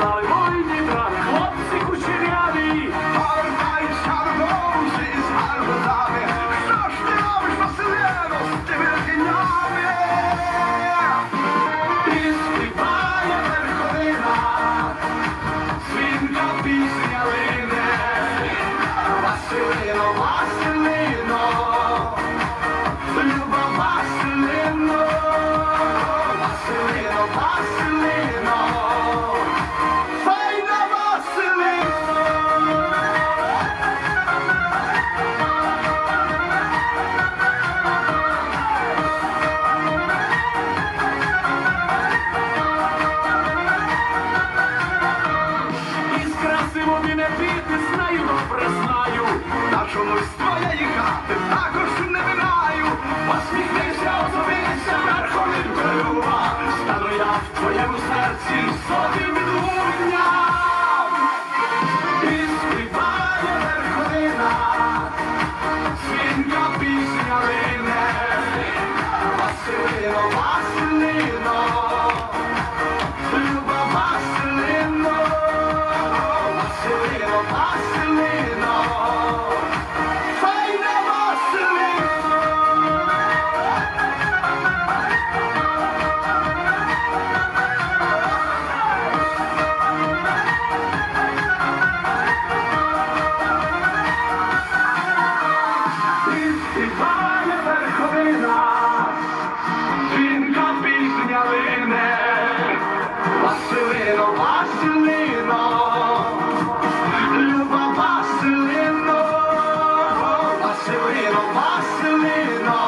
Molly. Також не минаю, посміхнися, озовися, верховинка люба, стану я в твоєму серці сотим відлунням. І співає верховина, свінка пісня Катерина, дзвінка пісня лине, Василино, Василино, люба Василино, Василино, Василино,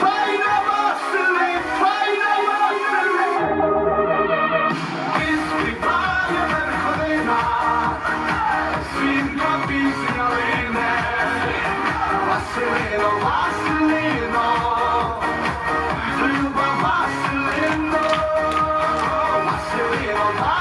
файна Василин, файна Василин, ти співає верховина. All right.